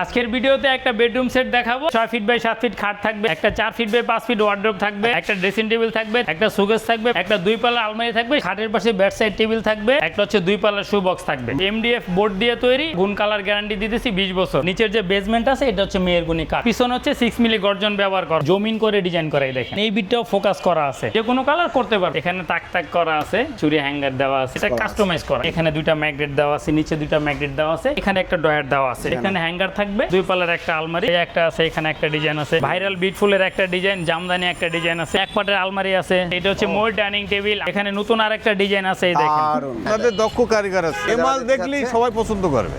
আজকের ভিডিওতে একটা বেডরুম সেট দেখাবো। ছয় ফিট বাই সাত ফিট খাট থাকবে একটা চার ফিট বাই পাঁচ ফিট ওয়ার্ড্রোব থাকবে একটা ড্রেসিং টেবিল থাকবে একটা সুগেজ থাকবে একটা দুই পাল্লা আলমারি থাকবে খাটের পাশে বেড সাইড টেবিল থাকবে একটা হচ্ছে দুই পাল্লা শু বক্স থাকবে। এমডিএফ বোর্ড দিয়ে তৈরি গুণ কালার গ্যারান্টি দিতেছি বিশ বছর। নিচের যে বেসমেন্ট আছে এটা হচ্ছে মেয়ের গুণী কাঠ। পিছনে হচ্ছে সিক্স মিলি গর্জন ব্যবহার করা। জমিন করে ডিজাইন করা এই দেখেন। এই বিটটাও ফোকাস করা আছে। যে কোনো কালার করতে পারবে। এখানে তাক তাক করা আছে চুরি হ্যাঙ্গার দেওয়া আছে এটা কাস্টমাইজ করা। এখানে দুইটা ম্যাগনেট দেওয়া আছে নিচে দুইটা ম্যাগনেট দেওয়া আছে এখানে একটা ডয়ার দেওয়া আছে। এখানে। হ্যাঙ্গার থাকবে। দুই পাল্লার একটা আলমারি একটা আছে এখানে একটা ডিজাইন আছে। ভাইরাল বিটফুলের একটা ডিজাইন জামদানি একটা ডিজাইন আছে। এক পাটের আলমারি আছে এটা হচ্ছে মোর ডাইনিং টেবিল। এখানে নতুন আর একটা ডিজাইন আছে এই দেখেন। তাদের দক্ষ কারিগর আছে। এ মাল দেখলেই সবাই পছন্দ করবে।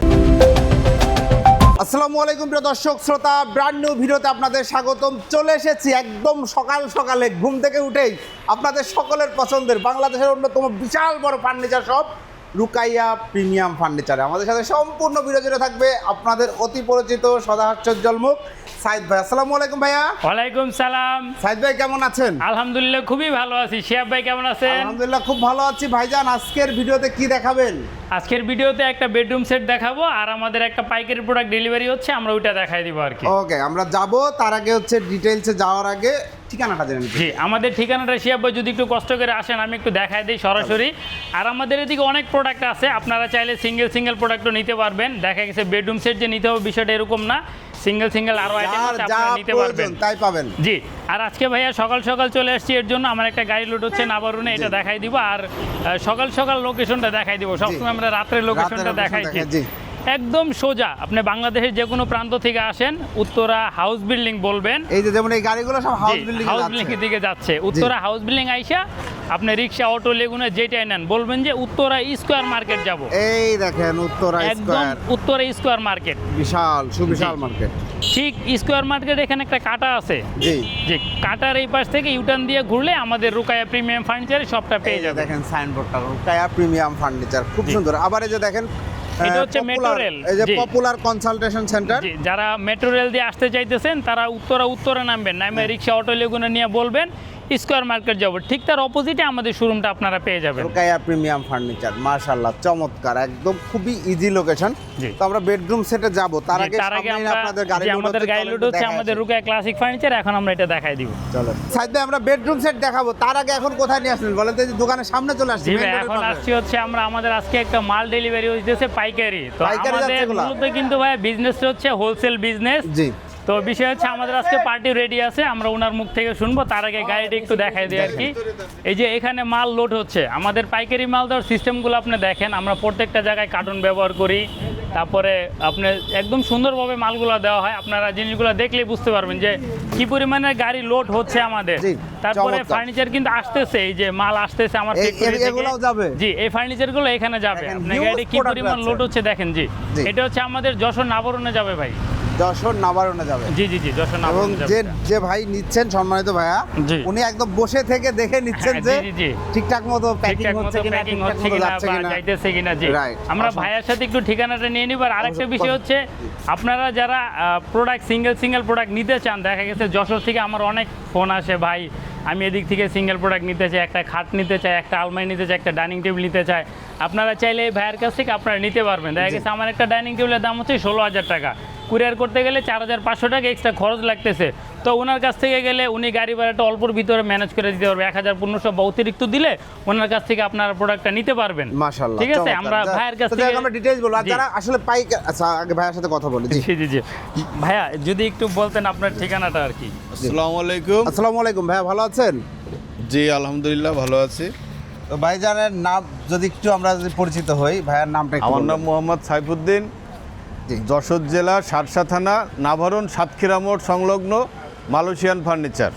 আসসালামু আলাইকুম প্রিয় দর্শক শ্রোতা ব্র্যান্ড নিউ ভিডিওতে আপনাদের স্বাগতম। চলে এসেছি একদম সকাল সকালে ঘুম থেকে উঠেই আপনাদের সকলের পছন্দের বাংলাদেশের অন্যতম বিশাল বড় ফার্নিচার শপ রুকাইয়া প্রিমিয়াম ফার্নিচারে। আমাদের সাথে সম্পূর্ণ বিরোধীরা থাকবে। আপনাদের অতি পরিচিত সদাহাস্যজ্জ্বল মুখ সাইদ ভাই আসসালামু আলাইকুম ভাইয়া। ওয়ালাইকুম সালাম। সাইদ ভাই কেমন আছেন? আলহামদুলিল্লাহ খুবই ভালো আছি। শিয়াব ভাই কেমন আছেন? আলহামদুলিল্লাহ খুব ভালো আছি। ভাইজান আজকের ভিডিওতে কি দেখাবেন? আজকের ভিডিওতে একটা বেডরুম সেট দেখাবো আর আমাদের একটা পাইকারি প্রোডাক্ট ডেলিভারি হচ্ছে আমরা ওইটা দেখাই দিব আর কি। ওকে আমরা যাব তার আগে হচ্ছে ডিটেলসে যাওয়ার আগে ঠিকানাটা জেনে জি আমাদের ঠিকানাটা শিয়াব ভাই যদি একটু কষ্ট করে আসেন আমি একটু দেখাই দিই সরাসরি। আর আমাদের এদিকে অনেক প্রোডাক্ট আছে আপনারা চাইলে সিঙ্গেল সিঙ্গেল প্রোডাক্টও নিতে পারবেন। দেখা গেছে বেডরুম সেট যে নিতে হবে বিষয়টা এরকম না। সিঙ্গেল সিঙ্গেল আরও আইটেম আছে আপনারা নিতে পারবেন। তাই পাবেন। জি আর আজকে ভাইয়া সকাল সকাল চলে আসছি এর জন্য আমার একটা গাড়ি লোড হচ্ছে নাবারুনে এটা দেখাই দিব আর সকাল সকাল লোকেশনটা দেখাই দিব। সবসময় আমরা রাত্রের লোকেশনটা দেখাইছি। একদম সোজা। আপনি বাংলাদেশের যে কোনো প্রান্ত থেকে আসেন উত্তরা হাউস বিল্ডিং বলবেন। এই যে যেমন এই গাড়িগুলো সব হাউস বিল্ডিং হাউস বিল্ডিং এর দিকে যাচ্ছে। উত্তরা হাউস বিল্ডিং আইসা আপনি রিক্সা অটো লেগুনে যেটাই নেন বলবেন যে উত্তরা স্কোয়ার মার্কেট যাব। এই দেখেন উত্তরা একদম উত্তরা স্কোয়ার মার্কেট বিশাল সুবিশাল মার্কেট ঠিক স্কোয়ার মার্কেট এখানে একটা কাটা আছে। জি। যে কাটার এই পাশ থেকে ইউটার্ন দিয়ে ঘুরলে আমাদের রুকায়া প্রিমিয়াম ফার্নিচার সবটা পেয়ে যাবে দেখেন সাইনবোর্ডটা রুকায়া প্রিমিয়াম ফার্নিচার খুব সুন্দর। আবার এই যে দেখেন এটা হচ্ছে মেট্রো রেল এই যে পপুলার কনসালটেশন সেন্টার যারা মেট্রো রেল দিয়ে আসতে চাইতেছেন তারা উত্তরা উত্তরে নামবেন। নামে রিক্সা অটো লেগুনে নিয়ে বলবেন। স্কোয়ার মার্কেট যাব। ঠিক তার অপোজিটে আমাদের শোরুমটা আপনারা পেয়ে যাবেন। রুকায়া প্রিমিয়াম ফার্নিচার মাশাআল্লাহ চমৎকার একদম খুবই ইজি লোকেশন জি। তো আমরা বেডরুম সেটে যাব। তার আগে তার আগে আমরা আপনাদের গাড়ি আমাদের গাড়ি লোড হচ্ছে আমাদের। রুকায়া ক্লাসিক ফার্নিচার এখন আমরা এটা দেখাই দিব। চলো। সাইদ আমরা বেডরুম সেট দেখাবো। তার আগে এখন কোথায় নিয়ে আসলেন? বলেন তো যে দোকানের সামনে চলে আসছি এখন আসছি হচ্ছে আমরা আমাদের আজকে একটা মাল ডেলিভারি হইতেছে পাইকারি। তো আমাদের মূলত কিন্তু ভাই বিজনেসটা হচ্ছে হোলসেল বিজনেস জি। তো বিষয় হচ্ছে আমাদের আজকে পার্টি রেডি আছে আমরা ওনার মুখ থেকে শুনব তার আগে গাড়িটা একটু দেখাই দিই আর কি। এই যে এখানে মাল লোড হচ্ছে আমাদের পাইকারি মাল দেওয়ার সিস্টেমগুলো আপনি দেখেন আমরা প্রত্যেকটা জায়গায় কার্টুন ব্যবহার করি তারপরে আপনি একদম সুন্দরভাবে মালগুলো দেওয়া হয় আপনারা জিনিসগুলো দেখলেই বুঝতে পারবেন যে কি পরিমাণে গাড়ি লোড হচ্ছে আমাদের। তারপরে ফার্নিচার কিন্তু আসতেছে এই যে মাল আসতেছে আমার যাবে? জি এই ফার্নিচারগুলো এখানে যাবে। গাড়ি কি পরিমাণ লোড হচ্ছে দেখেন জি। জি। এটা হচ্ছে আমাদের যশোর নাবরণে যাবে ভাই। যশোর নাবারণে যাবে। জি জি জি যশোর এবং যে যে ভাই নিচ্ছেন সম্মানিত ভাইয়া উনি একদম বসে থেকে দেখে নিচ্ছেন হ্যাঁ, যে। ঠিকঠাক মতো প্যাকিং হচ্ছে কিনা ঠিকঠাক মতো যাচ্ছে কিনা। যাইতেছে কিনা জি। আমরা ভাইয়ের সাথে একটু ঠিকানাটা নিয়ে নিব আর আরেকটা বিষয় হচ্ছে আপনারা যারা প্রোডাক্ট সিঙ্গেল সিঙ্গেল প্রোডাক্ট নিতে চান দেখা গেছে যশোর থেকে আমার অনেক ফোন আসে ভাই আমি এদিক থেকে সিঙ্গেল প্রোডাক্ট নিতে চাই একটা খাট নিতে চাই একটা আলমারি নিতে চাই একটা ডাইনিং টেবিল নিতে চাই আপনারা চাইলে এই ভাইয়ের কাছ থেকে আপনারা নিতে পারবেন। দেখা গেছে আমার একটা ডাইনিং টেবিলের দাম হচ্ছে ষোলো হাজার টাকা। কুরিয়ার করতে গেলে চার হাজার পাঁচশো টাকা এক্সট্রা খরচ লাগতেছে। তো ওনার কাছ থেকে গেলে উনি গাড়ি ভাড়াটা অল্পর ভিতরে ম্যানেজ করে দিতে পারবে। এক হাজার পনেরোশো বা অতিরিক্ত দিলে ওনার কাছ থেকে আপনারা প্রোডাক্টটা নিতে পারবেন। মাশাআল্লাহ ঠিক আছে? আমরা ভাইয়ের কাছ থেকে আমরা ডিটেইলস বলব। আর যারা আসলে পাইক আচ্ছা আগে ভাইয়ের সাথে কথা বলি। জি। জি জি ভাইয়া যদি একটু বলতেন আপনার ঠিকানাটা আর কি। আসসালামু আলাইকুম। আসসালামু আলাইকুম ভাইয়া ভালো আছেন? জি আলহামদুলিল্লাহ ভালো আছি। তো ভাইজানের নাম যদি একটু আমরা যদি পরিচিত হই ভাইয়ার নামটা আমার নাম মোহাম্মদ সাইফুদ্দিন। যশোর জেলা সারসা থানা নাভারণ সাতক্ষীরা মোড় সংলগ্ন মালয়েশিয়ান ফার্নিচার।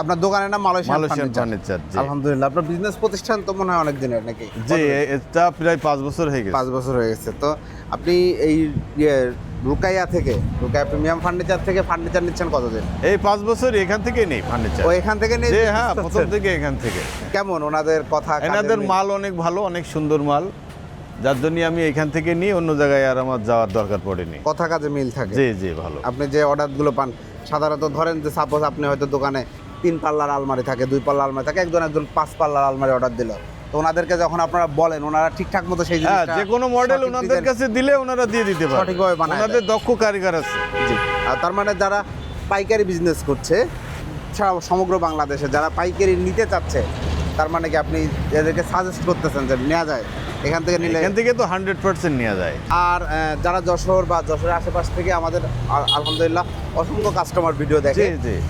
আপনার দোকানের নাম মালয়েশিয়ান মালয়েশিয়ান ফার্নিচার। আলহামদুলিল্লাহ। আপনার বিজনেস প্রতিষ্ঠান তো মনে হয় অনেক দিনের নাকি? জি এটা প্রায় পাঁচ বছর হয়ে গেছে। পাঁচ বছর হয়ে গেছে। তো আপনি এই ইয়ে রুকাইয়া থেকে রুকাইয়া প্রিমিয়াম ফার্নিচার থেকে ফার্নিচার নিচ্ছেন কতদিন? এই পাঁচ বছর এখান থেকে নেই ফার্নিচার। ও এখান থেকে নেই হ্যাঁ? প্রথম থেকে এখান থেকে। কেমন? ওনাদের কথা এনাদের মাল অনেক ভালো অনেক সুন্দর মাল। যার জন্য আমি এখান থেকে নিয়ে অন্য জায়গায় আর আমার যাওয়ার দরকার পড়েনি। কথা কাজে মিল থাকে। জি জি ভালো। আপনি যে অর্ডারগুলো পান সাধারণত ধরেন যে সাপোজ আপনি হয়তো দোকানে তিন পাল্লার আলমারি থাকে দুই পাল্লার আলমারি থাকে একজন একজন পাঁচ পাল্লার আলমারি অর্ডার দিল। তো ওনাদেরকে যখন আপনারা বলেন ওনারা ঠিকঠাক মতো সেই হ্যাঁ যে কোনো মডেল ওনাদের কাছে দিলে ওনারা দিয়ে দিতে পারে। সঠিকভাবে বানায় ওনাদের দক্ষ কারিগর আছে। জি। আর তার মানে যারা পাইকারি বিজনেস করছে সারা সমগ্র বাংলাদেশে যারা পাইকারি নিতে চাচ্ছে তার মানে কি আপনি এদেরকে সাজেস্ট করতেছেন যে নেওয়া যায়? এখান থেকে নিলে এখান থেকে তো হান্ড্রেড পার্সেন্ট নেওয়া যায়। আর যারা যশোর বা যশোরের আশেপাশ থেকে আমাদের আলহামদুলিল্লাহ অসংখ্য কাস্টমার ভিডিও দেখে।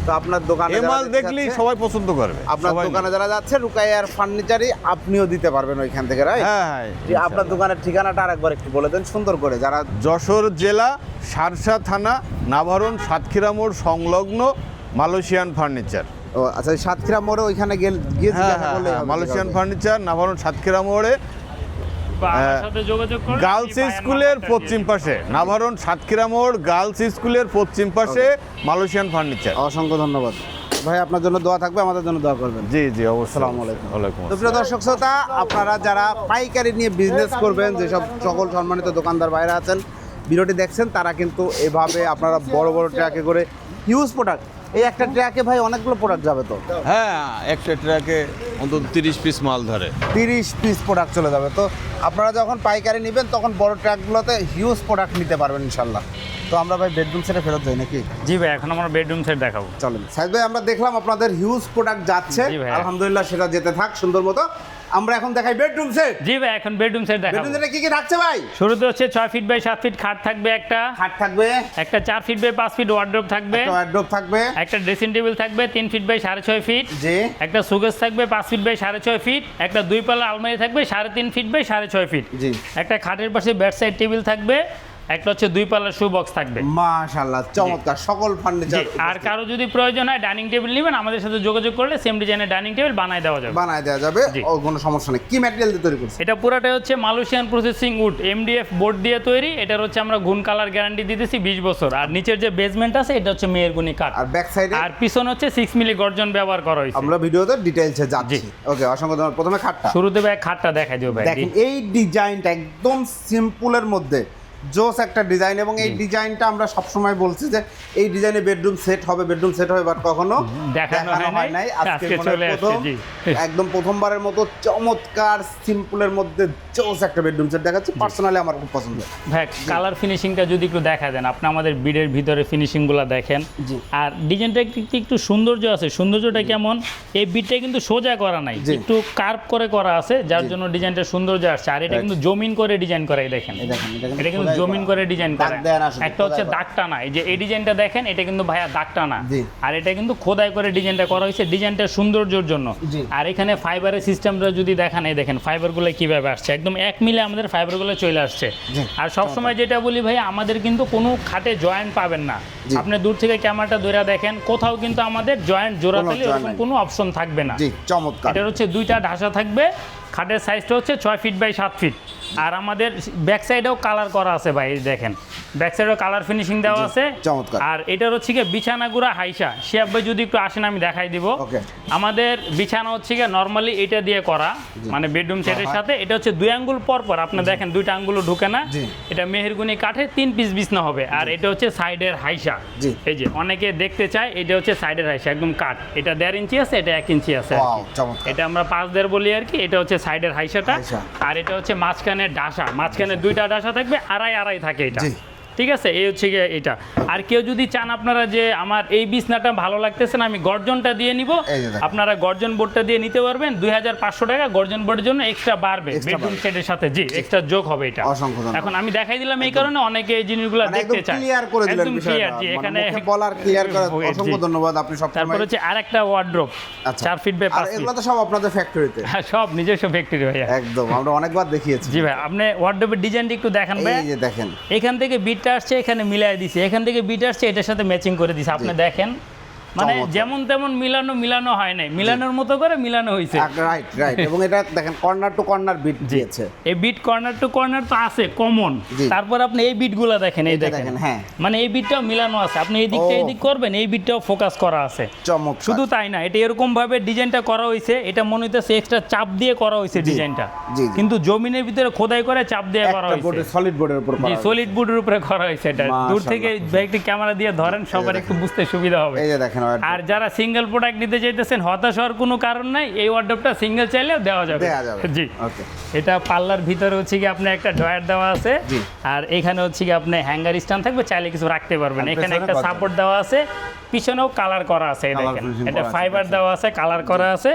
তো আপনার দোকানে মাল দেখলেই সবাই পছন্দ করবে আপনার দোকানে যারা যাচ্ছে রুকাইয়ার ফার্নিচারই আপনিও দিতে পারবেন ওইখান থেকে রাইট হ্যাঁ হ্যাঁ আপনার দোকানের ঠিকানাটা আরেকবার একটু বলে দেন সুন্দর করে যারা যশোর জেলা সারসা থানা নাভারণ সাতক্ষীরা মোড় সংলগ্ন মালয়েশিয়ান ফার্নিচার ও আচ্ছা সাতক্ষীরা মোড়ে ওইখানে গেল গিয়ে হ্যাঁ হ্যাঁ মালয়েশিয়ান ফার্নিচার নাভারণ সাতক্ষীরা মোড়ে গার্লস স্কুলের পশ্চিম। পাশে নাভারণ সাতক্ষীরা মোড় গার্লস স্কুলের পশ্চিম পাশে মালয়েশিয়ান ফার্নিচার। অসংখ্য ধন্যবাদ। ভাই আপনার জন্য দোয়া থাকবে আমাদের জন্য দোয়া করবেন। জি জি অবশ্যই। আলাইকুম। ওয়ালাইকুম তো প্রিয় দর্শক শ্রোতা আপনারা যারা পাইকারি নিয়ে বিজনেস করবেন যেসব সকল সম্মানিত দোকানদার বাইরে আছেন ভিডিওটি দেখছেন তারা কিন্তু এভাবে আপনারা বড় বড় ট্র্যাকে করে হিউজ প্রোডাক্ট এই একটা ট্র্যাকে ভাই অনেকগুলো প্রোডাক্ট যাবে তো? হ্যাঁ একটা ট্র্যাকে অন্তত তিরিশ পিস মাল ধরে। তিরিশ পিস প্রোডাক্ট চলে যাবে। তো আপনারা যখন পাইকারি নেবেন তখন বড় ট্র্যাকগুলোতে হিউজ প্রোডাক্ট নিতে পারবেন ইনশাল্লাহ। তো আমরা ভাই বেডরুম সেটে ফেরত যাই নাকি? জি ভাই এখন আমার বেডরুম সেট দেখাবো। চলেন। সাইদ ভাই আমরা দেখলাম আপনাদের হিউজ প্রোডাক্ট যাচ্ছে। আলহামদুলিল্লাহ সেটা যেতে থাক সুন্দর মতো। আমরা এখন দেখাই বেডরুম সেট জি ভাই এখন বেডরুম সেট দেখাবো। বেডরুম সেটে কি কি থাকছে ভাই? শুরুতে হচ্ছে ছয় ফিট বাই সাত ফিট খাট থাকবে একটা। খাট থাকবে। একটা চার ফিট বাই পাঁচ ফিট ওয়ার্ড্রোপ থাকবে। একটা ওয়ার্ডরোব থাকবে। একটা ড্রেসিং টেবিল থাকবে তিন ফিট বাই সাড়ে ছয় ফিট জি। একটা সুগেস থাকবে পাঁচ ফিট বাই সাড়ে ছয় ফিট একটা দুই পাল্লা আলমারি থাকবে সাড়ে তিন ফিট বাই সাড়ে ছয় ফিট জি। একটা খাটের পাশে বেড সাইড টেবিল থাকবে। একটা হচ্ছে দুই পাল্লার শু বক্স থাকবে। মাশাআল্লাহ চমৎকার সকল ফার্নিচার আর কারও যদি প্রয়োজন হয় ডাইনিং টেবিল নেবেন আমাদের সাথে যোগাযোগ করলে সেম ডিজাইনের ডাইনিং টেবিল বানায় দেওয়া যাবে। বানায় দেওয়া যাবে কোনো সমস্যা নেই। কি ম্যাটেরিয়াল দিয়ে তৈরি করছে এটা পুরাটাই হচ্ছে Malaysian processing wood MDF board দিয়ে তৈরি। এটার হচ্ছে আমরা গুণ কালার গ্যারান্টি দিতেছি বিশ বছর। আর নিচের যে বেসমেন্ট আছে এটা হচ্ছে মেয়েরগুনি কাঠ। আর ব্যাক সাইডে আর পিছনে হচ্ছে সিক্স মিলি গর্জন ব্যবহার করা হয়েছে। আমরা ভিডিওতে ডিটেইলসে যাচ্ছি। ওকে অসংখ্য ধন্যবাদ। প্রথমে খাটটা। শুরুতে ভাই খাটটা দেখাই দিও ভাই দেখেন এই ডিজাইনটা একদম সিম্পলের মধ্যে জোস একটা ডিজাইন এবং এই ডিজাইনটা আমরা সবসময় বলছি যে এই ডিজাইনে বেডরুম সেট হবে বেডরুম সেট হবে বাট কখনো দেখানো হয় নাই। আজকে প্রথম। একদম প্রথমবারের মতো চমৎকার সিম্পলের মধ্যে জোস একটা বেডরুম সেট দেখাচ্ছি। পার্সোনালি আমার খুব পছন্দ। ভাই কালার ফিনিশিংটা যদি একটু দেখা দেন আপনি আমাদের বিডের ভিতরে ফিনিশিংগুলো দেখেন। জি। আর ডিজাইনটা একটু সৌন্দর্য আছে। সৌন্দর্যটা কেমন? এই বিটটা কিন্তু সোজা করা নাই। একটু কার্ভ করে করা আছে যার। জন্য ডিজাইনটা সৌন্দর্য আসছে। আর এটা কিন্তু জমিন করে ডিজাইন করা এই দেখেন এটা কিন্তু জমিন করে ডিজাইন দাগ করা। একটা হচ্ছে খোদাই করা। দাগটা না এই যে এই ডিজাইনটা দেখেন এটা কিন্তু ভাইয়া দাগটা না আর এটা কিন্তু খোদাই করে ডিজাইনটা করা হয়েছে ডিজাইনটা সৌন্দর্যের জন্য। আর এখানে ফাইবারের সিস্টেমটা যদি দেখান এই দেখেন ফাইবারগুলো কীভাবে আসছে? একদম এক মিলে আমাদের ফাইবারগুলো চলে আসছে। আর সবসময় যেটা বলি ভাই আমাদের কিন্তু কোনো খাটে জয়েন্ট পাবেন না। আপনি দূর থেকে ক্যামেরাটা ধরে দেখেন কোথাও কিন্তু আমাদের জয়েন্ট জোড়া কোনো এরকম কোনো অপশন থাকবে না। জি চমৎকার। এটার হচ্ছে দুইটা ঢাসা থাকবে খাটের সাইজটা হচ্ছে ছয় ফিট বাই সাত ফিট আর আমাদের ব্যাক সাইডেও কালার করা আছে ভাই দেখেন। ব্যাক সাইডেও কালার ফিনিশিং দেওয়া আছে। চমৎকার। আর এটার হচ্ছে গিয়ে বিছানাগুড়া হাইসা। শিয়াব ভাই যদি একটু আসেন আমি দেখাই দিব। আমাদের বিছানা হচ্ছে গিয়ে নর্মালি এটা দিয়ে করা মানে বেডরুম সেটের। সাথে। এটা হচ্ছে দুই আঙ্গুল পর পর আপনি দেখেন দুইটা আঙ্গুলও ঢুকে না। এটা মেহেরগুনি কাঠে তিন পিস বিছনা হবে। আর এটা হচ্ছে সাইডের হাইসা। এই যে অনেকে দেখতে চায় এটা হচ্ছে সাইডের হাইসা একদম কাঠ। এটা দেড় ইঞ্চি আছে এটা এক ইঞ্চি আছে। এটা আমরা পাঁচ দেড় বলি আর কি এটা হচ্ছে সাইডের হাইসাটা। আর এটা হচ্ছে মাঝখানে ডাসা। মাঝখানে দুইটা ডাসা থাকবে আড়াই আড়াই থাকে এটা। ঠিক আছে? এই হচ্ছে গিয়ে এটা। আর কেউ যদি চান আপনারা যে আমার এই বিছনাটা ভালো লাগতেছে না আমি গর্জনটা দিয়ে নিব। আপনারা গর্জন বোর্ডটা দিয়ে নিতে পারবেন। দুই হাজার পাঁচশো টাকা গর্জন বোর্ডের জন্য এক্সট্রা বাড়বে। বেডরুম। সেটের সাথে। জি এক্সট্রা যোগ হবে এটা। এখন আমি দেখাই দিলাম এই কারণে অনেকে এই জিনিসগুলো মানে দেখতে চায়। ক্লিয়ার করে দিলেন ক্লিয়ার জি মানে এখানে বলার ক্লিয়ার করা অসংখ্য ধন্যবাদ আপনি সব তারপর হচ্ছে আরেকটা ওয়ার্ড্রোপ আচ্ছা। চার ফিট বাই পাঁচ এগুলো তো সব আপনাদের ফ্যাক্টরিতে হ্যাঁ সব নিজস্ব ফ্যাক্টরি ভাইয়া। একদম আমরা অনেকবার দেখিয়েছি। জি ভাই আপনি ওয়ার্ডরোবের ডিজাইনটা একটু দেখান ভাই এই যে দেখেন। এখান থেকে বিটটা আসছে এখানে মিলাই দিছে। এখান থেকে বিট আসছে এটার সাথে ম্যাচিং করে দিছে। আপনি দেখেন। মানে যেমন তেমন মিলানো মিলানো হয় নাই। মিলানোর মতো করে মিলানো হয়েছে রাইট রাইট এবং এটা দেখেন কর্নার টু কর্নার বিট দিয়েছে। এই বিট কর্নার টু কর্নার তো আছে কমন তারপর আপনি এই বিটগুলো দেখেন এই দেখেন। হ্যাঁ। মানে এই বিটটাও মিলানো আছে। আপনি এই দিকটা এই দিক করবেন এই বিটটাও ফোকাস করা আছে। চমৎকার। শুধু তাই না এটা এরকম ভাবে ডিজাইনটা করা হয়েছে এটা মনে হইতেছে এক্সট্রা চাপ দিয়ে করা হয়েছে ডিজাইনটা। কিন্তু জমিনের ভিতরে খোদাই করে চাপ দিয়ে করা একটা হয়েছে সলিড বোর্ডের উপর জি। সলিড বোর্ডের উপরে করা হয়েছে এটা। দূর থেকে একটু ক্যামেরা দিয়ে ধরেন সবার একটু বুঝতে সুবিধা হবে। এই যে দেখেন। আর যারা সিঙ্গেল প্রোডাক্ট নিতে চাইতেছেন হতাশ হওয়ার কোনো কারণ নাই। এই ওয়ার্ডরোবটা সিঙ্গেল চাইলেও দেওয়া যাবে। জি। ওকে। এটা পাল্লার ভিতরে হচ্ছে কি আপনার একটা ড্রয়ার দেওয়া আছে। আর এখানে হচ্ছে কি আপনি হ্যাঙ্গার স্ট্যান্ড থাকবে চাইলে কিছু রাখতে পারবেন। এখানে একটা সাপোর্ট দেওয়া আছে। পিছনেও কালার করা আছে দেখেন। এটা ফাইবার আচ্ছা। দেওয়া আছে কালার করা আছে।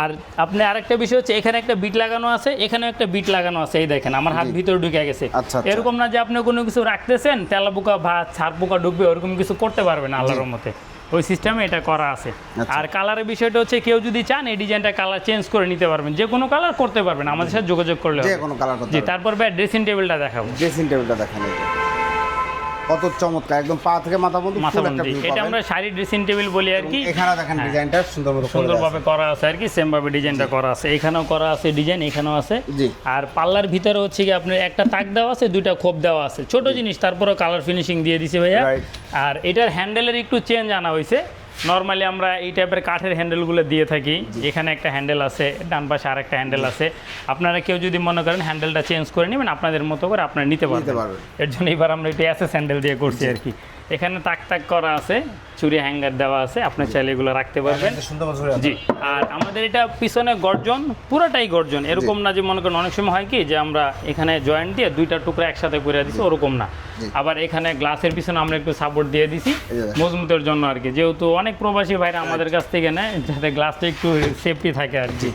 আর আপনি আরেকটা বিষয় হচ্ছে এখানে একটা বিট লাগানো আছে এখানে একটা বিট লাগানো আছে এই দেখেন। আমার হাত ভিতরে ঢুকে গেছে। আচ্ছা, আচ্ছা। এরকম না যে আপনি কোনো কিছু রাখতেছেন তেলা পোকা বা ছাড় পোকা ঢুকবে ওরকম কিছু করতে পারবেন আল্লাহর মতে ওই সিস্টেমে এটা করা আছে আচ্ছা। আর কালারের বিষয়টা হচ্ছে কেউ যদি চান এই ডিজাইনটা কালার চেঞ্জ করে নিতে পারবেন যে কোনো কালার করতে পারবেন আমাদের সাথে যোগাযোগ করলে যে। কোনো কালার করতে জি তারপর ভাই ড্রেসিং টেবিলটা দেখাবো ড্রেসিং টেবিলটা দেখানো। কত চমৎকার একদম পা থেকে মাথা পর্যন্ত মাথা পর্যন্ত। এটা আমরা শাড়ি ড্রেসিং টেবিল বলি আর কি। এখানে দেখেন হ্যাঁ। ডিজাইনটা সুন্দর মতো সুন্দরভাবে করা আছে আর কি সেম ভাবে ডিজাইনটা করা আছে। এখানেও করা আছে ডিজাইন এখানেও আছে। জি। আর পাল্লার ভিতরে হচ্ছে কি আপনার একটা তাক দেওয়া আছে দুইটা খোপ দেওয়া আছে। ছোট জিনিস তারপরে কালার ফিনিশিং দিয়ে দিছে ভাইয়া. আর এটার হ্যান্ডেলের একটু চেঞ্জ আনা হয়েছে নর্মালি আমরা এই টাইপের কাঠের হ্যান্ডেলগুলো দিয়ে থাকি। এখানে একটা হ্যান্ডেল আছে ডান পাশে আর একটা হ্যান্ডেল আছে। আপনারা কেউ যদি মনে করেন হ্যান্ডেলটা চেঞ্জ করে নেবেন আপনাদের মতো করে আপনারা নিতে পারবেন। এর জন্য এবার আমরা এটা অ্যাসেস হ্যান্ডেল দিয়ে করছি আর কি। এখানে তাক তাক করা আছে চুরি হ্যাঙ্গার দেওয়া আছে আপনি চাইলে এগুলো রাখতে পারবেন। করে জি আর আমাদের এটা পিছনে গর্জন পুরোটাই গর্জন। এরকম না যে মনে করেন অনেক সময় হয় কি যে আমরা এখানে জয়েন্ট দিয়ে দুইটা টুকরা একসাথে করে দিছি ওরকম না। আবার এখানে গ্লাসের পিছনে আমরা একটু সাপোর্ট দিয়ে দিছি মজবুতের জন্য আর কি। যেহেতু অনেক প্রবাসী ভাইরা আমাদের কাছ থেকে নেয় যাতে গ্লাসটা একটু সেফটি থাকে আর কি।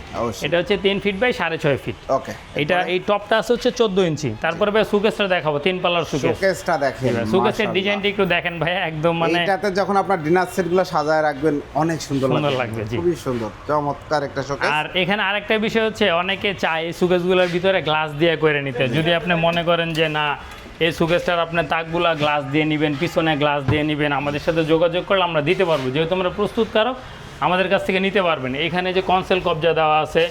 এটা হচ্ছে তিন ফিট বাই সাড়ে ছয় ফিট ওকে এটা এই টপটা আছে হচ্ছে চোদ্দ ইঞ্চি তারপরে ভাই সুকেসটা দেখাবো তিন পাল্লার সুকেস। শোকেসটা দেখেন সুকেসের ডিজাইনটা একটু দেখেন ভাই একদম মানে এইটাতে যখন আপনার ডিনার সেটগুলো সাজায় রাখবেন অনেক সুন্দর সুন্দর লাগবে জি। খুবই সুন্দর চমৎকার একটা শোকেস আর এখানে আরেকটা বিষয় হচ্ছে অনেকে চায় এই সুকেসগুলোর ভিতরে গ্লাস দিয়ে করে নিতে। যদি আপনি মনে করেন যে না এই সুকেসটার আপনার তাকগুলা গ্লাস দিয়ে নেবেন পিছনে গ্লাস দিয়ে নেবেন আমাদের সাথে যোগাযোগ করলে আমরা দিতে পারব। যেহেতু আমরা প্রস্তুতকারক আমাদের কাছ থেকে নিতে পারবেন। এখানে যে কনসেল কবজা দেওয়া আছে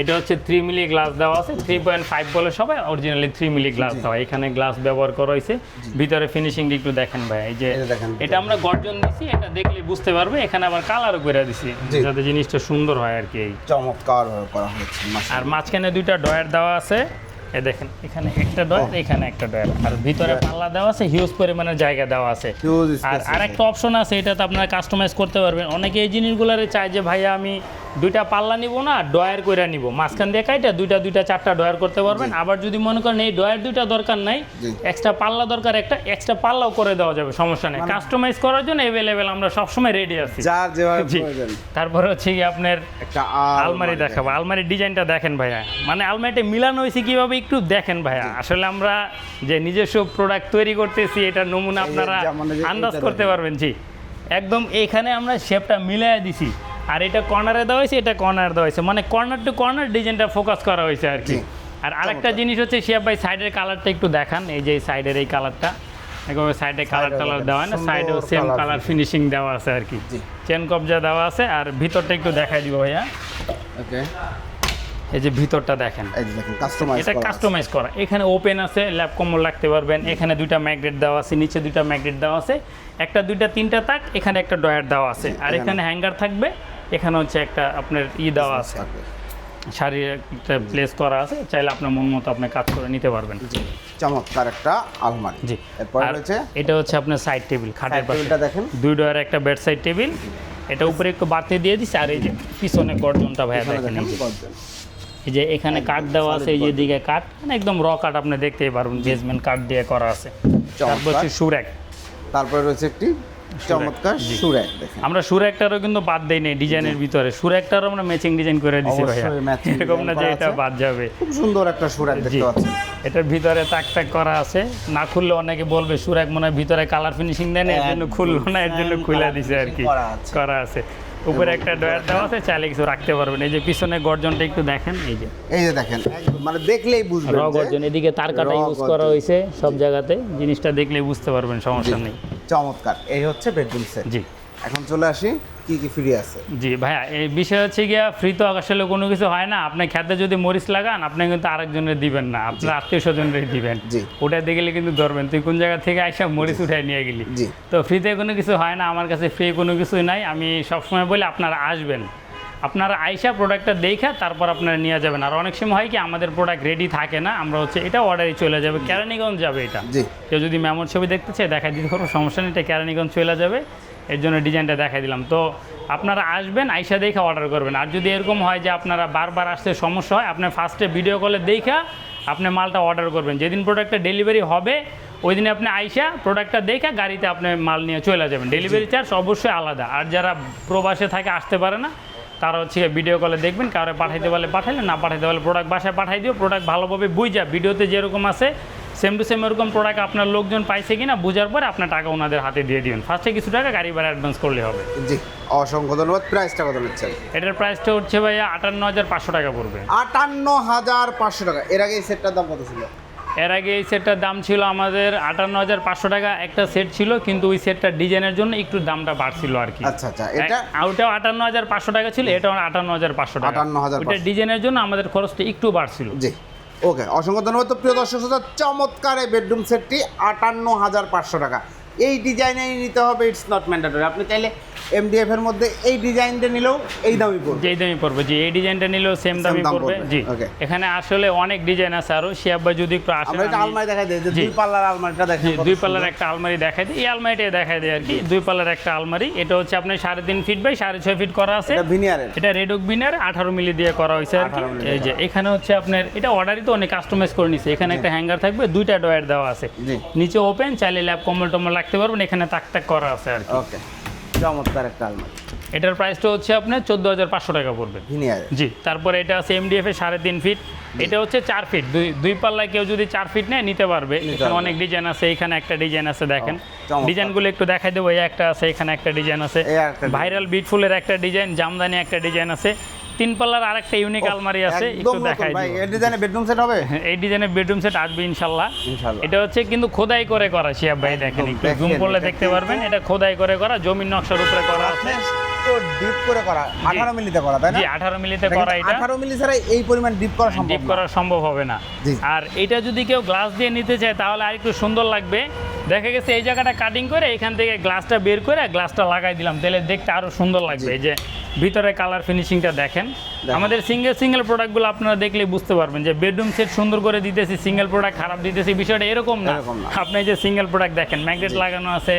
এটা হচ্ছে থ্রি মিলি গ্লাস দেওয়া আছে থ্রি পয়েন্ট ফাইভ বলে সবাই অরিজিনালি থ্রি মিলি গ্লাস দেওয়া এখানে গ্লাস ব্যবহার করা হয়েছে। ভিতরে ফিনিশিং একটু দেখেন ভাই এই যে দেখেন। এটা আমরা গর্জন দিছি এটা দেখলে বুঝতে পারবে এখানে আবার কালার করে দিছি যাতে জিনিসটা সুন্দর হয় আর কি। এই চমৎকার করা হয়েছে আর মাঝখানে দুইটা ডয়ার দেওয়া আছে এ দেখেন এখানে একটা ডয়ার এখানে একটা ডয়ার আর ভিতরে পাল্লা দেওয়া আছে হিউজ পরিমাণের জায়গা দেওয়া আছে। আর আরেকটা অপশন আছে এটাতে আপনারা কাস্টমাইজ করতে পারবেন। অনেকে এই জিনিসগুলোরে চায় যে ভাইয়া আমি দুইটা পাল্লা নিব না ডয়ার করে নিব। মাঝখান দিয়ে কাইটা দুইটা দুইটা চারটা ডয়ার করতে পারবেন। আবার যদি মনে করেন এই ডয়ার দুইটা দরকার নাই। এক্সট্রা পাল্লা দরকার একটা এক্সট্রা পাল্লাও করে দেওয়া যাবে সমস্যা নেই। কাস্টমাইজ করার জন্য অ্যাভেলেবেল আমরা সবসময় রেডি আছি। যার যেভাবে প্রয়োজন। তারপরে হচ্ছে কি আপনার একটা আলমারি দেখাবো। আলমারির ডিজাইনটা দেখেন ভাইয়া। মানে আলমারিটা মিলানো হয়েছে কীভাবে একটু দেখেন ভাইয়া। আসলে আমরা যে নিজস্ব প্রোডাক্ট তৈরি করতেছি এটার নমুনা আপনারা আন্দাজ করতে পারবেন জি। একদম এখানে আমরা শেপটা মিলাই দিছি। আর এটা কর্নারে দেওয়া হয়েছে এটা কর্নার দেওয়া হয়েছে। মানে কর্নার টু কর্নার ডিজাইনটা ফোকাস করা হয়েছে আর কি। আর আরেকটা জিনিস হচ্ছে শিয়াব ভাই সাইডের কালারটা একটু দেখান। এই যে সাইডের এই কালারটা একেবারে সাইডে কালার টালার দেওয়া হয় না সাইডেও সেম কালার ফিনিশিং দেওয়া আছে আর কি। চেন কবজা দেওয়া আছে আর ভিতরটা একটু দেখাই দিব ভাইয়া। ওকে এই যে ভিতরটা দেখেন। এটা কাস্টমাইজ করা। এখানে ওপেন আছে ল্যাপ কম্বল রাখতে পারবেন। এখানে দুইটা ম্যাগনেট দেওয়া আছে নিচে দুইটা ম্যাগনেট দেওয়া আছে। একটা দুইটা তিনটা তাক এখানে একটা ডয়ার দেওয়া আছে। আর এখানে- হ্যাঙ্গার থাকবে এখানে হচ্ছে একটা আপনার ই দেওয়া আছে। শাড়ির একটা প্লেস করা আছে চাইলে আপনার মন মতো আপনি কাজ করে নিতে পারবেন। চমৎকার একটা আলমারি। জি এরপরে আর এটা হচ্ছে আপনার সাইড টেবিল খাটের পাশে। দেখেন। দুই ডয়ার একটা বেড সাইড টেবিল এটা উপরে একটু বাড়তি দিয়ে দিচ্ছে আর এই যে পিছনে গর্জনটা ভাইয়া দেখেন গর্জন। এই যে এখানে কাঠ দেওয়া আছে এই যে দিকে কাঠ মানে একদম র কাঠ আপনি দেখতেই পারবেন বেসমেন্ট কাঠ দিয়ে করা আছে। তারপর হচ্ছে সুরেক। তারপরে রয়েছে একটি চমৎকার সুরেক দেখেন। আমরা সুরেকটারও কিন্তু বাদ দেই নাই ডিজাইনের ভিতরে। সুরেকটারও আমরা ম্যাচিং ডিজাইন করে দিছি matching এরকম না যে এটা বাদ যাবে। খুব সুন্দর একটা সুরেক দেখতে পাচ্ছেন। এটার ভিতরে তাক তাক করা আছে। না খুললে অনেকে বলবে সুরেক মনে হয় ভিতরে কালার ফিনিশিং দেন এর জন্য খুললো না এর জন্য খুলে দিছে আর কি। করা আছে। উপরে একটা ডয়ার দেওয়া আছে চাইলে কিছু রাখতে পারবেন। এই যে পিছনে গর্জনটা একটু দেখেন এই যে। এই যে দেখেন মানে দেখলেই বুঝবেন র গর্জন এদিকে তার কাটা ইউজ করা। হয়েছে সব জায়গাতে জিনিসটা দেখলেই বুঝতে পারবেন সমস্যা নেই। চমৎকার। এই হচ্ছে বেডরুম সেট জি। এখন চলে আসি কি কি ফ্রি আছে? জি ভাইয়া এই বিষয় হচ্ছে গিয়া ফ্রি তো আসলে কোনো কিছু হয় না। আপনি খেতে যদি মরিচ লাগান আপনি কিন্তু আরেকজনের দিবেন না। আপনার আত্মীয় স্বজনরাই দিবেন। জি। ওটা দেখলে কিন্তু ধরবেন। তুই কোন জায়গা থেকে আইসা মরিচ উঠাই নিয়ে গেলি? জি। তো ফ্রিতে কোনো কিছু হয় না। আমার কাছে ফ্রি কোনো কিছুই নাই। আমি সবসময় বলি আপনারা আসবেন। আপনারা আইসা প্রোডাক্টটা দেখা তারপর আপনারা নিয়ে যাবেন। আর অনেক সময় হয় কি আমাদের প্রোডাক্ট রেডি থাকে না। আমরা হচ্ছে এটা অর্ডারই চলে যাবে। কেরানীগঞ্জ যাবে এটা। কেউ যদি মেমোর ছবি দেখতে চায় দেখা দিতে পারব। সমস্যা নেই এটা কেরানীগঞ্জ চলে যাবে। এর জন্য ডিজাইনটা দেখাই দিলাম। তো আপনারা আসবেন আইসা দেখে অর্ডার করবেন। আর যদি এরকম হয় যে আপনারা বারবার আসতে সমস্যা হয় আপনি ফার্স্টে ভিডিও কলে দেখা আপনি মালটা অর্ডার করবেন। যেদিন প্রোডাক্টটা ডেলিভারি হবে ওই দিনে আপনি আইসা প্রোডাক্টটা দেখে গাড়িতে আপনি মাল নিয়ে চলে যাবেন। ডেলিভারি চার্জ অবশ্যই আলাদা। আর যারা প্রবাসে থাকে আসতে পারে না তারা হচ্ছে ভিডিও কলে দেখবেন কারও পাঠাইতে পারলে পাঠাইলে না পাঠাইতে পারলে প্রোডাক্ট বাসায় পাঠাই দিও প্রোডাক্ট ভালোভাবে বুঝা ভিডিওতে যেরকম আছে সেম টু সেম এরকম প্রোডাক্ট আপনার লোকজন পাইছে কিনা বোঝার পরে আপনার টাকা ওনাদের হাতে দিয়ে দিবেন। ফার্স্টে কিছু টাকা গাড়ি ভাড়া অ্যাডভান্স করলে হবে। জি অসংখ্য ধন্যবাদ। প্রাইসটা কত নিচ্ছেন? এটার প্রাইসটা হচ্ছে ভাইয়া আটান্ন হাজার পাঁচশো টাকা পড়বে। আটান্ন হাজার পাঁচশো টাকা। এর আগে এই সেটটার দাম কত ছিল? এর আগে এই সেটটার দাম ছিল আমাদের আটান্ন হাজার পাঁচশো টাকা। একটা সেট ছিল কিন্তু ওই সেটটার ডিজাইনের জন্য একটু দামটা বাড়ছিল আর কি। আচ্ছা আচ্ছা। এটা ওটাও আটান্ন হাজার পাঁচশো টাকা ছিল এটা আটান্ন হাজার পাঁচশো টাকা। 58,500 ওটা ডিজাইনের জন্য আমাদের খরচটা একটু বাড়ছিল। জি। ওকে, অসংখ্য ধন্যবাদ। তো প্রিয় দর্শক শ্রোতা, চমৎকার এই বেডরুম সেটটি আটান্ন হাজার পাঁচশো টাকা। এই ডিজাইনেই নিতে হবে ইটস নট ম্যান্ডেটরি আপনি চাইলে এমডিএফ এর মধ্যে এই ডিজাইনটা নিলেও এই দামই পড়বে। যেই দামই পড়বে জি এই ডিজাইনটা নিলেও সেম দামই পড়বে। জি। এখানে আসলে অনেক ডিজাইন আছে আরও। শিয়াব ভাই যদি একটু আসেন আমরা একটা আলমারি দেখাই দিই যে দুই পাল্লার আলমারিটা দেখেন জি, দুই পাল্লার একটা আলমারি দেখাই দিই। এই আলমারিটা দেখাই দেয় আর কি দুই পাল্লার একটা আলমারি। এটা হচ্ছে আপনার সাড়ে তিন ফিট বাই সাড়ে ছয় ফিট করা আছে। এটা ভিনিয়ারের এটা রেডক বিনার আঠারো মিলি দিয়ে করা হয়েছে আর কি। এই যে এখানে হচ্ছে আপনার এটা অর্ডারই তো অনেক কাস্টমাইজ করে নিছে। এখানে একটা হ্যাঙ্গার থাকবে দুইটা ডয়ার দেওয়া আছে। জি। নিচে ওপেন চাইলে ল্যাপ কম্বল টম্বল রাখতে পারবেন এখানে তাক তাক করা আছে আর কি। ওকে চমৎকার একটা আলমারি। এটার প্রাইসটা হচ্ছে আপনার চোদ্দ হাজার পাঁচশো টাকা পড়বে। জি তারপরে এটা আছে এমডিএফ এ সাড়ে তিন ফিট এটা হচ্ছে চার ফিট দুই দুই পাল্লায় কেউ যদি চার ফিট নেয় নিতে পারবে। এখানে অনেক ডিজাইন আছে এখানে একটা ডিজাইন আছে দেখেন। ডিজাইনগুলো একটু দেখাই দেবো এই একটা আছে এখানে একটা ডিজাইন আছে। ভাইরাল বিটফুলের একটা ডিজাইন জামদানি একটা ডিজাইন আছে। তিন পাল্লার আরেকটা ইউনিক আলমারি আছে একটু দেখাই ভাই এই ডিজাইনে বেডরুম সেট হবে? এই ডিজাইনের বেডরুম সেট আসবে ইনশাআল্লাহ। এটা হচ্ছে কিন্তু খোদাই করে করা শিয়াব ভাই দেখেন একটু জুম করলে দেখতে পারবেন এটা খোদাই করে করা জমির নকশার উপরে করা আছে। ডিপ করে করা আঠারো মিলিতে করা তাই না? জি আঠারো মিলিতে করা এটা। আঠারো মিলি ছাড়া এই পরিমাণ ডিপ করা সম্ভব ডিপ করা সম্ভব হবে না। আর এটা যদি কেউ গ্লাস দিয়ে নিতে চায় তাহলে আর একটু সুন্দর লাগবে। দেখা গেছে এই জায়গাটা কাটিং করে এখান থেকে গ্লাসটা বের করে গ্লাসটা লাগাই দিলাম তাহলে দেখতে আরও সুন্দর লাগবে এই যে ভিতরে কালার ফিনিশিংটা দেখেন। আমাদের সিঙ্গেল সিঙ্গেল প্রোডাক্টগুলো আপনারা দেখলে বুঝতে পারবেন যে বেডরুম সেট সুন্দর করে দিতেছি সিঙ্গেল প্রোডাক্ট খারাপ দিতেছি বিষয়টা এরকম না। আপনি যে সিঙ্গেল প্রোডাক্ট দেখেন ম্যাগনেট লাগানো আছে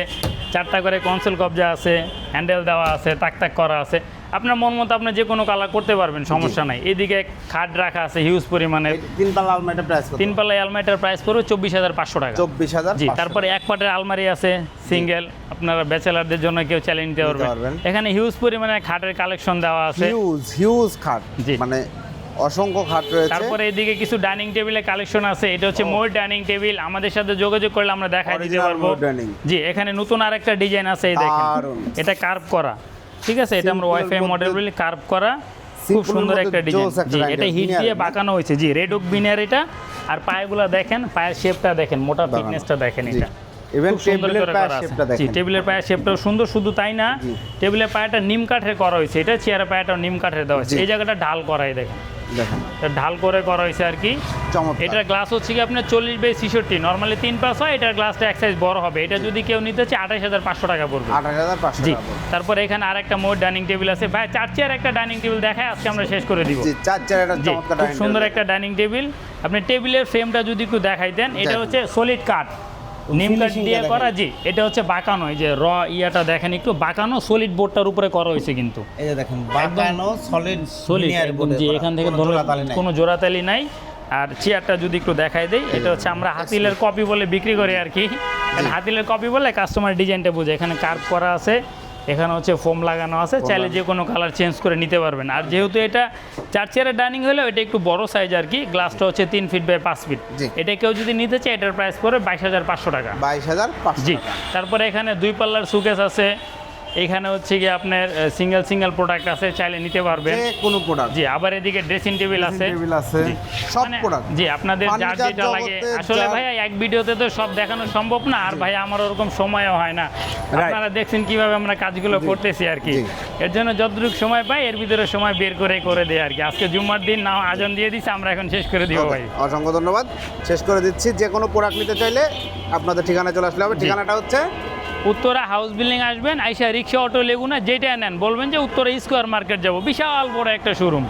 চারটা করে কনসোল কবজা আছে হ্যান্ডেল দেওয়া আছে তাক তাক করা আছে আপনার মন মতো আপনি যে কোনো কালার করতে পারবেন সমস্যা নাই। এদিকে খাট রাখা আছে হিউজ পরিমাণে এই তিন পাল্লা আলমারিটা প্রাইস কত? তিন পাল্লা আলমারিটার প্রাইস পড়বে চব্বিশ হাজার পাঁচশো টাকা। চব্বিশ হাজার জি তারপরে এক পাটের আলমারি আছে সিঙ্গেল আপনারা ব্যাচেলারদের জন্য কেউ চ্যালেঞ্জ নিতে নিতে পারবেন। এখানে হিউজ পরিমাণে খাটের কালেকশন দেওয়া আছে। হিউজ হিউজ খাট জি। মানে অসংখ্য খাট রয়েছে। তারপরে এদিকে কিছু ডাইনিং টেবিলের কালেকশন আছে এটা হচ্ছে মোর ডাইনিং টেবিল আমাদের সাথে যোগাযোগ করলে আমরা দেখাই দিতে পারব। জি এখানে নতুন আরেকটা ডিজাইন আছে এই দেখেন। এটা কার্ভ করা। ঠিক আছে এটা আমরা ওয়াইফাই মডেল বলি কার্ভ করা খুব সুন্দর একটা ডিজাইন জি এটা হিট দিয়ে বাঁকানো হয়েছে। জি রেড ওক বিনিয়ার এটা। আর পায়েগুলো দেখেন পায়ের শেপটা দেখেন মোটা। ফিটনেসটা দেখেন এটা। ইভেন টেবিলের পায়ের। শেপটা জি দেখেন। টেবিলের পায়ের শেপটাও সুন্দর শুধু তাই না টেবিলের পায়েটা নিম কাঠের করা হয়েছে। এটা চেয়ারের পায়েটাও নিম কাঠের দেওয়া হয়েছে। এই জায়গাটা ঢাল করাই দেখেন। দেখেন। ঢাল করে করা হয়েছে আর কি। এটার গ্লাস হচ্ছে কি আপনার চল্লিশ বাই ছিষট্টি। নর্মালি তিন পাঁচ হয় এটার গ্লাসটা এক সাইজ বড় হবে। এটা যদি কেউ নিতে চায় আঠাশ হাজার পাঁচশো টাকা পড়বে। আঠাশ হাজার পাঁচশো জি। তারপরে এখানে আরেকটা মোট ডাইনিং টেবিল আছে। ভাই চার চেয়ার একটা ডাইনিং টেবিল দেখায় আজকে আমরা শেষ করে দিব। চার চার একটা খুব সুন্দর একটা ডাইনিং টেবিল আপনি টেবিলের ফ্রেমটা যদি একটু দেখাই দেন এটা হচ্ছে সলিড কাঠ নিম কাঠ দিয়ে করা জি এটা হচ্ছে বাঁকানো এই যে র ইয়াটা দেখেন একটু বাঁকানো সলিড বোর্ডটার উপরে করা হয়েছে কিন্তু। এই যে দেখেন বাঁকানো সলিড সলিড জি এখান থেকে কোনো জোড়াতালি নাই। আর চেয়ারটা যদি একটু দেখাই দেই এটা হচ্ছে আমরা হাতিলের কপি বলে বিক্রি করি আর কি। হাতিলের কপি বলে কাস্টমার ডিজাইনটা বুঝে। এখানে কার্ভ করা আছে। এখানে হচ্ছে ফোম লাগানো আছে চাইলে যে কোনো কালার চেঞ্জ করে নিতে পারবেন। আর যেহেতু এটা চার চেয়ারের ডাইনিং হলেও এটা একটু বড় সাইজ আর কি গ্লাসটা হচ্ছে তিন ফিট বাই পাঁচ ফিট। এটা কেউ যদি নিতে চায় এটার প্রাইস পড়ে বাইশ হাজার পাঁচশো টাকা। বাইশ হাজার জি। তারপরে এখানে দুই পাল্লার সুকেস আছে এখানে হচ্ছে কি আপনার সিঙ্গেল সিঙ্গেল প্রোডাক্ট আছে চাইলে নিতে পারবেন। যে কোনো প্রোডাক্ট জি আবার এদিকে ড্রেসিং টেবিল আছে। টেবিল আছে সব মানে- প্রোডাক্ট জি আপনাদের যার যেটা লাগে। আসলে ভাই এক ভিডিওতে তো সব দেখানো সম্ভব না আর ভাই আমার ওরকম সময়ও হয় না। আপনারা দেখছেন কীভাবে আমরা কাজগুলো করতেছি আর কি। এর জন্য যতটুকু সময় পাই এর ভিতরে সময় বের করে করে দেয় আর কি। আজকে জুম্মার দিন না আজান দিয়ে দিছে আমরা এখন শেষ করে দিব ভাই। অসংখ্য ধন্যবাদ। শেষ করে দিচ্ছি যে কোনো প্রোডাক্ট নিতে চাইলে আপনাদের ঠিকানা চলে আসলে হবে। ঠিকানাটা হচ্ছে উত্তরা হাউস বিল্ডিং আসবেন আইসা রিক্সা অটো লেগুনা যেটা নেন বলবেন যে উত্তরা স্কোয়ার মার্কেট যাব। বিশাল বড় একটা শোরুম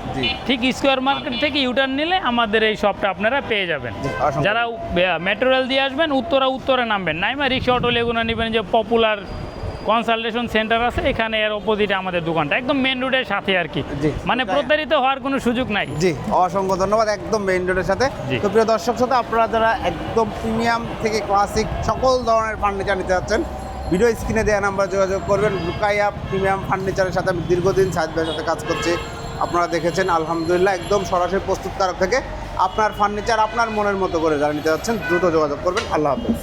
ঠিক স্কোয়ার মার্কেট থেকে ইউটার্ন নিলে আমাদের এই শপটা আপনারা পেয়ে যাবেন। যারা মেট্রো রেল দিয়ে আসবেন উত্তরা উত্তরে নামবেন। নাইমা রিক্সা অটো লেগুনা নেবেন যে পপুলার কনসালটেশন সেন্টার আছে এখানে এর অপোজিটে আমাদের দোকানটা। একদম মেন রোডের সাথে আর কি। মানে প্রতারিত হওয়ার কোনো সুযোগ নাই। জি অসংখ্য ধন্যবাদ একদম মেন রোডের সাথে। তো প্রিয় দর্শক শ্রোতা আপনারা যারা একদম প্রিমিয়াম থেকে ক্লাসিক সকল ধরনের ফার্নিচার নিতে যাচ্ছেন ভিডিও স্ক্রিনে দেওয়া নাম্বার যোগাযোগ করবেন। রুকাইয়া প্রিমিয়াম ফার্নিচারের সাথে আমি দীর্ঘদিন ভাইয়ের সাথে কাজ করছি। আপনারা দেখেছেন, আলহামদুলিল্লাহ, একদম সরাসরি প্রস্তুতকারক থেকে আপনার ফার্নিচার আপনার মনের মতো করে জানিয়ে নিতে যাচ্ছেন, দ্রুত যোগাযোগ করবেন। আল্লাহ হাফেজ।